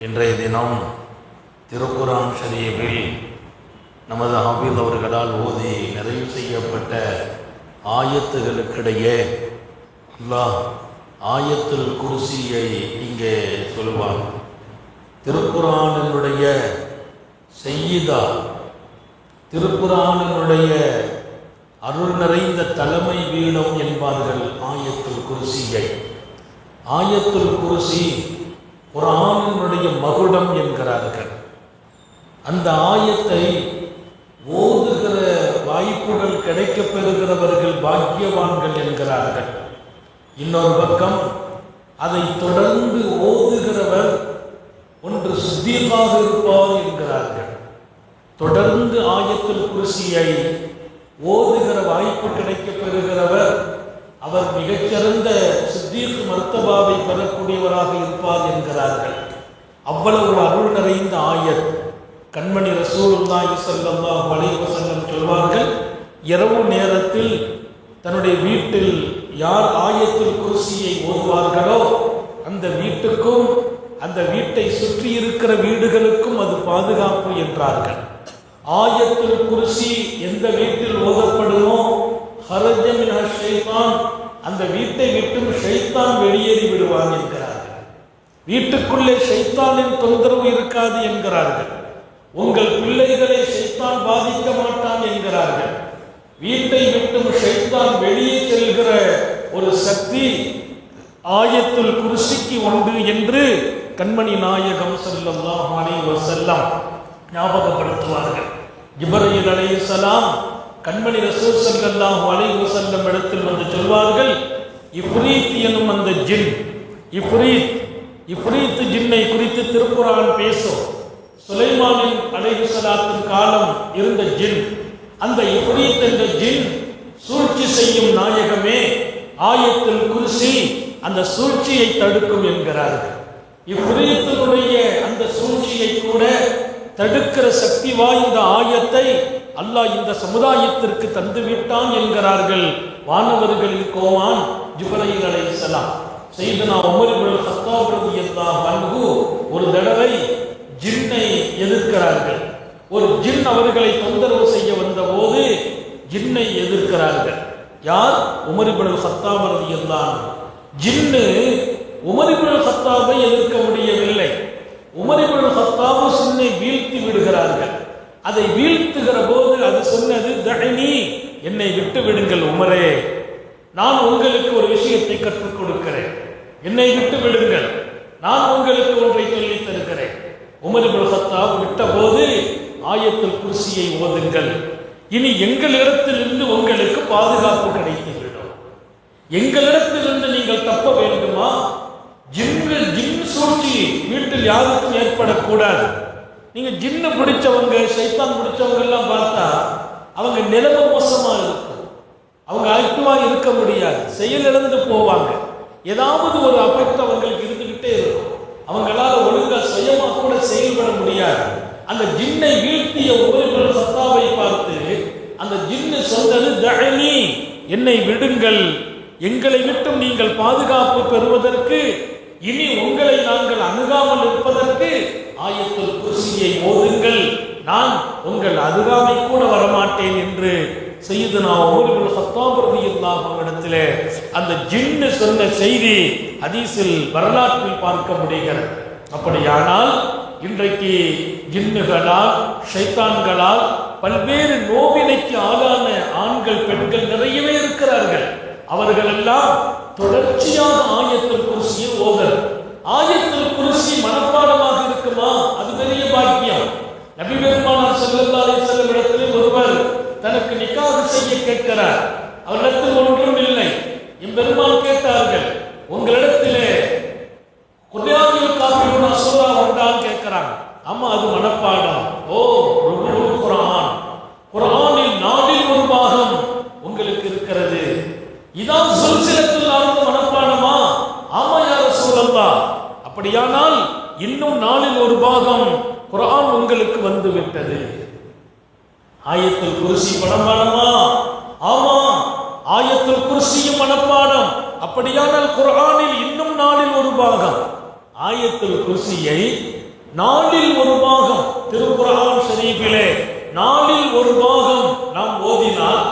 இன்றைய தினம் திருக்குரான் ஷரீஃபில் நமது ஹபீஸ் அவர்களால் ஓதி நிறைவு செய்யப்பட்ட ஆயத்துகளுக்கிடையே அல்லாஹ் ஆயத்தில் குருசியை இங்கே சொல்வார் திருக்குறானினுடைய செய்யிதா திருக்குறானினுடைய அருள் நிறைந்த தலைமை வீடம் என்பார்கள் ஆயத்துல் குருசியை. ஆயத்துல் குருசி குரானினுடைய மகுடம் என்கிறார்கள். அந்த ஆயத்தை ஓதுகிற வாய்ப்புகள் கிடைக்கப் பெறுகிறவர்கள் பாக்கியவான்கள் என்கிறார்கள். இன்னொரு பக்கம் அதை தொடர்ந்து ஓதுகிறவர் ஒன்று சுத்தீமாக இருப்பார் என்கிறார்கள். தொடர்ந்து ஆயத்தில் குருசியை ஓதுகிற வாய்ப்பு கிடைக்கப் பெறுகிறவர் அவர் மிகச்சிறந்த சித்தீக் மர்த்தபாவை பெறக்கூடியவராக இருப்பார் என்கிறார்கள். அவ்வளவு அருள் நிறைந்த ஆயர் கண்மணி ரசூலுல்லாஹி ஸல்லல்லாஹு அலைஹி செல்லம் சொல்வார்கள் இரவு நேரத்தில் தன்னுடைய வீட்டில் யார் ஆயத்தில் குருசியை ஓதுவார்களோ அந்த வீட்டுக்கும் அந்த வீட்டை சுற்றி இருக்கிற வீடுகளுக்கும் அது பாதுகாப்பு என்றார்கள். ஆயத்தில் குருசி எந்த வீட்டில் ஓதப்படுமோ அந்த வீட்டை விட்டும் ஷைத்தான் வெளியேறி விடுவான் என்கிறார்கள். வீட்டுக்குள்ளே ஷைத்தானின் தொந்தரவு இருக்காது என்கிறார்கள். உங்கள் பிள்ளைகளை ஷைத்தான் பாதிக்க மாட்டான் என்கிறார்கள். வீட்டை விட்டும் ஷைத்தான் வெளியே செல்கிற ஒரு சக்தி ஆயத்துல் குருசிக்கு உண்டு என்று கண்மணி நாயகம் செல்லம் செல்லம் வஸல்லம் ஞாபகப்படுத்துவார்கள். இப்ராஹிம் சலாம் கண்மணி ரசூல் ஸல்லல்லாஹு அலைஹு வஸல்லம் இடத்தில் வந்து சொல்வார்கள் இஃப்ரீத் எனும் அந்த ஜின் இஃப்ரீத் இஃப்ரீத் ஜின்னை குறித்து திருக்குறான் பேசும். சுலைமானின் அலைஹிஸ்ஸலாத்தின் காலம் இருந்த ஜின் அந்த இஃப்ரீத் என்ற ஜின் சூழ்ச்சி செய்யும் நாயகமே ஆயத்தில் குர்சி அந்த சூழ்ச்சியை தடுக்கும் என்கிறார்கள். இவ்விரியத்தினுடைய அந்த சூழ்ச்சியை கூட தடுக்கிற சக்தி வாய்ந்த ஆயத்தை அல்லாஹ் இந்த சமுதாயத்திற்கு தந்து விட்டான் என்கிறார்கள். வானவர்களில் கோமான் ஜிப்ரீல் அலைஹிஸ்ஸலாம் செய்தனா நான் இப்னு கத்தாப் என்றான் அன்ஹு ஒரு தடவை ஜின்னை எதிர்க்கிறார்கள். ஒரு ஜின் அவர்களை தொந்தரவு செய்ய வந்தபோது ஜின்னை எதிர்க்கிறார்கள். யார்? உமர் இப்னு எல்லாம் ஜின்னு உமர் சத்தாவை எதிர்க்க முடியவில்லை. உமர் இப்னு சின்னை வீழ்த்தி விடுகிறார்கள். அதை வீழ்த்துகிற போது அது சொன்னது தஹனி என்னை விட்டு விடுங்கள் உமரே. நான் உங்களுக்கு ஒரு விஷயத்தை கற்றுக் கொடுக்கிறேன். என்னை விட்டு விடுங்கள் நான் உங்களுக்கு ஒன்றை சொல்லி தருகிறேன். உமர் இப்னு விட்ட போது ஆயத்தில் குருசியை ஓதுங்கள். இனி எங்களிடத்திலிருந்து உங்களுக்கு பாதுகாப்பு கிடைத்துவிடும். எங்களிடத்திலிருந்து நீங்கள் தப்ப வேண்டுமா? ஜிம்மில் ஜிம் சூழ்ச்சி வீட்டில் யாருக்கும் ஏற்படக்கூடாது. நீங்க ஜின்னு பிடிச்சவங்க சைத்தான் பிடிச்சவங்க எல்லாம் பார்த்தா அவங்க நிலைமை மோசமா இருக்கும். அவங்க ஆக்டிவா இருக்க முடியாது. செயலிழந்து போவாங்க. ஏதாவது ஒரு அஃபெக்ட் அவங்களுக்கு இருந்துகிட்டே இருக்கும். அவங்களால ஒழுங்கா சுயமா கூட செயல்பட முடியாது. அந்த ஜின்னை வீழ்த்திய ஒவ்வொரு சத்தாவை பார்த்து அந்த ஜின்னு சொன்னது தழனி என்னை விடுங்கள். எங்களை விட்டும் நீங்கள் பாதுகாப்பு பெறுவதற்கு இனி உங்களை நாங்கள் அணுகாமல் இருப்பதற்கு ஆயத்த குர்சியை ஓதுங்கள் நான் உங்கள் அருகாமை கூட வரமாட்டேன் என்று செய்து நான் சத்தாபிரதியில்லாஹ் இடத்திலே அந்த ஜின்னு சொன்ன செய்தி அதீசில் வரலாற்றில் பார்க்க முடிகிறது. அப்படியானால் இன்றைக்கு ஜின்னுகளால் ஷைத்தான்களால் பல்வேறு நோவினைக்கு ஆளான ஆண்கள் பெண்கள் நிறையவே இருக்கிறார்கள். அவர்களெல்லாம் தொடர்ச்சியாக ஆயத்தில் குருசியை ஓதல் ஆயத்தில் குருசி மனப்பாடமாக இருக்குமா அது பெரிய பாக்கியம் நபி பெருமானார் ஸல்லல்லாஹு அலைஹி வஸல்லம் இடத்தில் ஒருவர் தனக்கு நிக்காது செய்ய கேட்கிறார். அவரிடத்தில் ஒன்றும் இல்லை. எம்பெருமான் கேட்டார்கள் உங்களிடத்திலே குர்ஆனில் காபிருனா சூரா உண்டான்னு கேட்கிறாங்க ஆமா அது மனப்பாடம். ஓ ரொம்ப குரான். குரானில் நாலில் ஒரு பாகம் உங்களுக்கு இருக்கிறது. இதான் சொல்சிலத்தில் ஆழ்ந்த மனப்பாடமா? ஆமா யார் சூழல்லா அப்படியானால் இன்னும் நாளில் ஒரு பாகம் குரான் உங்களுக்கு வந்து விட்டது ஆயத்தில் குருசி மனப்பாடமா? ஆமா ஆயத்தில் குருசியும் மனப்பாடம். அப்படியானால் குரானில் இன்னும் நாளில் ஒரு பாகம். ஆயத்தில் குருசியை நாளில் ஒரு பாகம். திருக்குறான் ஷரீஃபிலே நாளில் ஒரு பாகம் நாம் ஓதினால்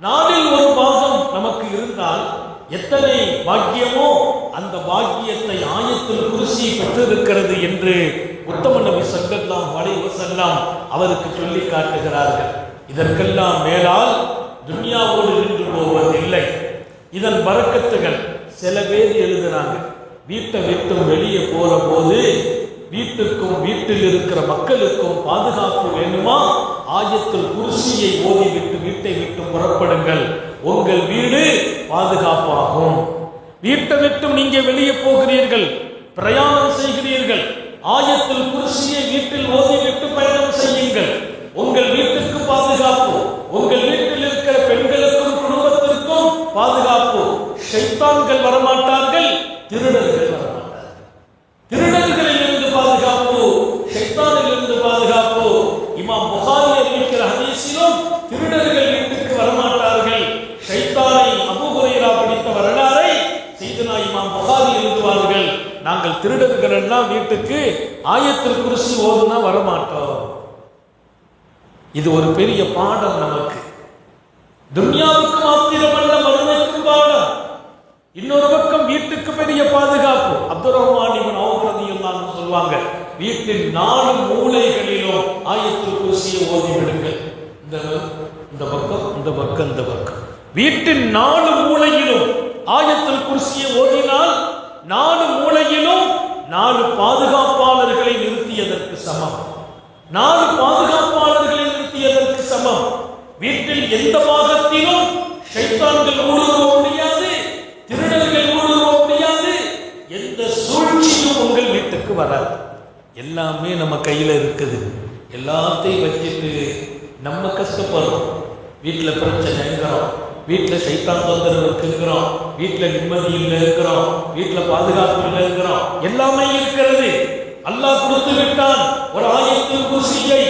நாளில் ஒரு பாகம் நமக்கு இருந்தால் எத்தனை பாக்கியமோ அந்த பாக்கியத்தை ஆயத்தில் குருசி பெற்றிருக்கிறது என்று உத்தம நபி ஸல்லல்லாஹு அலைஹி அவருக்கு சொல்லி காட்டுகிறார்கள். இதற்கெல்லாம் மேலால் துன்யாவோடு நின்று போவதில்லை இதன் பறக்கத்துகள் சில பேர் எழுதுறாங்க. வீட்டை விட்டு வெளியே போற போது வீட்டுக்கும் வீட்டில் இருக்கிற மக்களுக்கும் பாதுகாப்பு வேண்டுமா? ஆயத்தில் குருசியை ஓதிவிட்டு வீட்டை விட்டு புறப்படுங்கள். உங்கள் வீடு பாதுகாப்பாகும். வீட்டை விட்டும் நீங்க வெளியே போகிறீர்கள். பிரயாணம் செய்கிறீர்கள். ஆயத்தில் குருசியை வீட்டில் ஓதிவிட்டு பயணம் செய்யுங்கள். உங்கள் வீட்டுக்கு பாதுகாப்பு. உங்கள் வீட்டில் இருக்கிற பெண்களுக்கும் குடும்பத்திற்கும் பாதுகாப்பு. ஷைத்தான்கள் வரமாட்டார்கள் திருடர்கள் வரமாட்டார்கள் திருடர்களில் இருந்து பாதுகாப்பு ஷைத்தானில் இருந்து பாதுகாப்பு இமாம் புகாரி அறிவிக்கிற ஹதீஸிலும் திருடர்கள் வீட்டுக்கு வரமாட்டார்கள் ஷைத்தானை அபூ ஹுரைரா படித்த வரலாறை செய்தனா இமாம் புகாரி எழுதுவார்கள் நாங்கள் திருடர்கள் எல்லாம் வீட்டுக்கு ஆயத்தில் குருசி ஓதுனா வரமாட்டோம். இது ஒரு பெரிய பாடம் நமக்கு. துன்யாவுக்கு மாத்திரமல்ல மறுமைக்கும் பாடம். இன்னொரு பக்கம் வீட்டுக்கு பெரிய பாதுகாப்பு. அப்துல் ரஹ்மான் இவன் அவரதியெல்லாம் சொல்லுவாங்க வீட்டின் நாலு மூலைகளிலும் ஆயத்தில் குறிச்சியை ஓதி விடுங்கள். இந்த இந்த பக்கம் இந்த பக்கம் இந்த பக்கம். வீட்டின் நாலு மூலையிலும் ஆயத்தில் குறிச்சியை ஓதினால் நாலு மூலையிலும் நாலு பாதுகாப்பாளர்களை நிறுத்தியதற்கு சமம். நாலு பாதுகாப்பாளர்களை நிறுத்தியதற்கு சமம். வீட்டில் எந்த பாகத்திலும் சைத்தான்கள் ஊடுருவ முடியாது திருடர்கள் ஊடுருவ முடியாது எந்த சூழ்ச்சியும் உங்கள் வீட்டுக்கு வராது. எல்லாமே நம்ம கையில் இருக்குது. எல்லாத்தையும் வச்சுட்டு நம்ம கஷ்டப்படுறோம். வீட்டில் பிரச்சனைங்கிறோம் வீட்டில் சைத்தான் தொந்தரவு இருக்கிறோம். வீட்டில் நிம்மதி இல்லை இருக்கிறோம். வீட்டில் பாதுகாப்பு இல்லை இருக்கிறோம். எல்லாமே இருக்கிறது. அல்லாஹ் கொடுத்து விட்டான். ஒரு ஆயத்தில் குசியை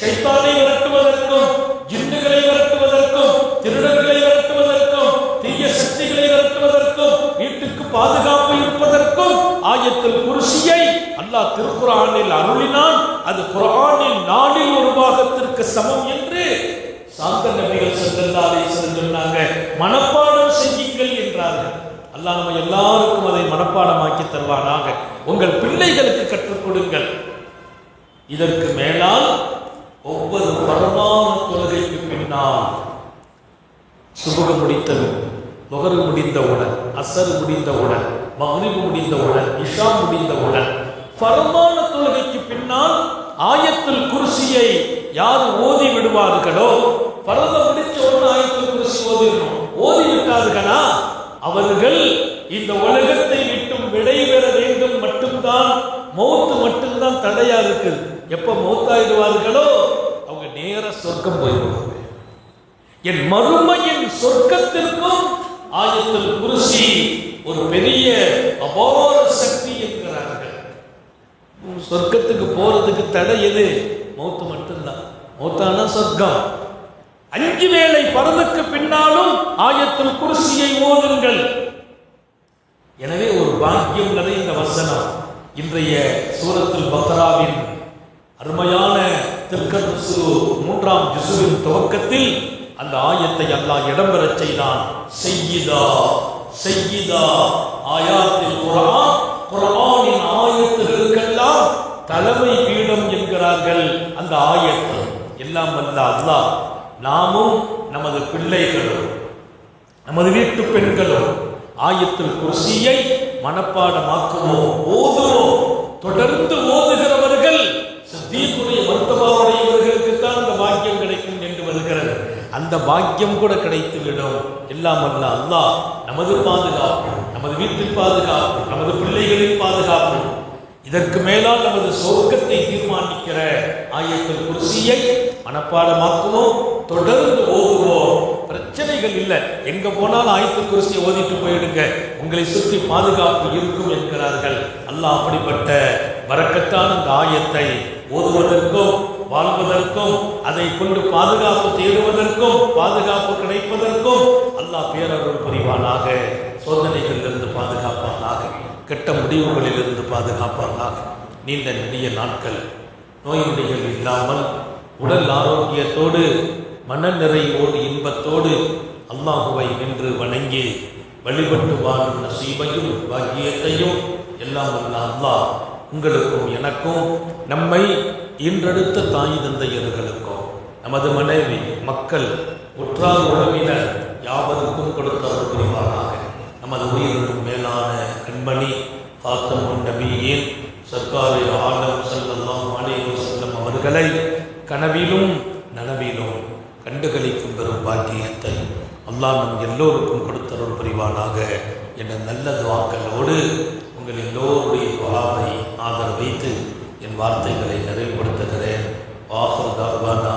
சைத்தானை விரட்டுவதற்கும் ஜிண்டுகளை விரட்டுவதற்கும் திருடர்களை விரட்டுவதற்கும் தீய சக்திகளை விரட்டுவதற்கும் வீட்டுக்கு பாதுகாப்பு இருப்பதற்கும் ஆயத்தில் குருசியை அல்லாஹ் திருக்குறானில் அருளினான். அது குரானில் நாளில் ஒரு பாகத்திற்கு சமம் என்று சாந்த நபிகள் சென்றிருந்தாலே சென்றிருந்தாங்க மனப்பாடம் செய்யுங்கள் என்றார்கள். அல்லாஹ் நம்ம எல்லாருக்கும் அதை மனப்பாடமாக்கி தருவானாக. உங்கள் பிள்ளைகளுக்கு கற்றுக் கொடுங்கள். இதற்கு மேலால் ஒவ்வொரு பரமான தொழுகைக்கு பின்னால் சுபக முடித்தது முகரு முடிந்தவுடன் அசர் முடிந்தவுடன் மகரிபு முடிந்தவுடன் இஷா முடிந்தவுடன் பரமான தொழுகைக்கு பின்னால் ஆயத்தில் குருசியை யார் ஓதி விடுவார்களோ பரத முடிச்ச ஒரு ஆயத்தில் குருசி ஓதிடணும். ஓதி விட்டார்களா அவர்கள் இந்த உலகத்தை விட்டும் விடைபெற வேண்டும் மட்டும்தான் மௌத்து மட்டும்தான் தடையா இருக்குது எப்ப மௌத்தாயிடுவார்களோ? அவங்க நேர சொர்க்கம் போயிடுவாங்க. என் மறுமையின் சொர்க்கத்திற்கும் ஆயத்தில் குருசி ஒரு பெரிய அபார சக்தி என்கிறார்கள். சொர்க்கத்துக்கு போறதுக்கு தடை எது? மௌத்து மட்டும்தான். மௌத்தானா சொர்க்கம். அஞ்சு வேளை பரதுக்கு பின்னாலும் ஆயத்தில் குருசியை ஓதுங்கள். எனவே ஒரு பாக்கியம் நிறைந்த வசனம். இன்றைய சூரத்தில் பக்ராவின் அருமையான திருக்கருசு மூன்றாம் ஜிசுவின் துவக்கத்தில் அந்த ஆயத்தை அல்லாஹ் இடம்பெறச் செய்தான். செய்யிதா செய்யிதா ஆயாத்தில் குரான் குரானின் ஆயத்துகளுக்கெல்லாம் தலைமை பீடம் என்கிறார்கள் அந்த ஆயத்தை. எல்லாம் வல்ல அல்லாஹ் நாமும் நமது பிள்ளைகளும் நமது வீட்டு பெண்களும் ஆயத்தில் குர்சியை மனப்பாடமாக்குவோம் ஓதுவோம். தொடர்ந்து ஓதுகிறவர்கள் சித்தீக்குடைய மருத்துவமுடையவர்களுக்கு தான் அந்த பாக்கியம் கிடைக்கும் என்று வருகிறது. அந்த பாக்கியம் கூட கிடைத்துவிடும். எல்லாம் அல்ல அல்லாஹ் நமது பாதுகாப்பு நமது வீட்டில் பாதுகாப்பு நமது பிள்ளைகளின் பாதுகாப்பு. இதற்கு மேலால் நமது சொர்க்கத்தை தீர்மானிக்கிற ஆயத்தில் குர்சியை மனப்பாடமாக்குவோம் தொடர்ந்து ஓதுவோம். பிரச்சனைகள் இல்லை. எங்க போனாலும் ஆயத்து குர்சியை ஓதிட்டு போயிடுங்க. உங்களை சுற்றி பாதுகாப்பு இருக்கும் என்கிறார்கள். அல்லாஹ் அப்படிப்பட்ட வரக்கத்தான இந்த ஆயத்தை ஓதுவதற்கும் வாழ்வதற்கும் அதை கொண்டு பாதுகாப்பு தேடுவதற்கும் பாதுகாப்பு கிடைப்பதற்கும் அல்லாஹ் பேரருள் புரிவானாக. சோதனைகளிலிருந்து பாதுகாப்பானாக. கெட்ட முடிவுகளிலிருந்து பாதுகாப்பானாக. நீண்ட நெடிய நாட்கள் நோய் நொடிகள் இல்லாமல் உடல் ஆரோக்கியத்தோடு மன நிறைவோடு இன்பத்தோடு அல்லாஹுவை நின்று வணங்கி வழிபட்டு வாழும் நசீபையும் பாக்கியத்தையும் எல்லாம் உள்ள அல்லாஹ் உங்களுக்கும் எனக்கும் நம்மை இன்றெடுத்த தாய் தந்தையர்களுக்கும் நமது மனைவி மக்கள் உற்றார் உறவினர் யாவருக்கும் கொடுத்தவர் புரிவாராக நமது உயிரினும் மேலான கண்மணி காத்தமுன் நபியின் சர்க்காரி ஆலம் செல்லல்லாம் அலைஹி செல்லும் அவர்களை கனவிலும் நனவிலும் கண்டுகளிக்கும் பெரும் பாக்கியத்தை அல்லாஹ் நம் எல்லோருக்கும் கொடுத்தருள் புரிவானாக. என்ற நல்ல துவாக்களோடு உங்கள் எல்லோருடைய துவாவை ஆதரவு வைத்து என் வார்த்தைகளை நிறைவுபடுத்துகிறேன். வாஹர் தாவானா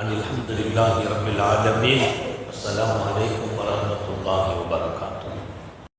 அனில் அஹமதுல்லாஹி ரபில் ஆலமீன். அஸ்லாம் வலைக்கம் வரமத்துல்லாஹி வபரகாத்துஹு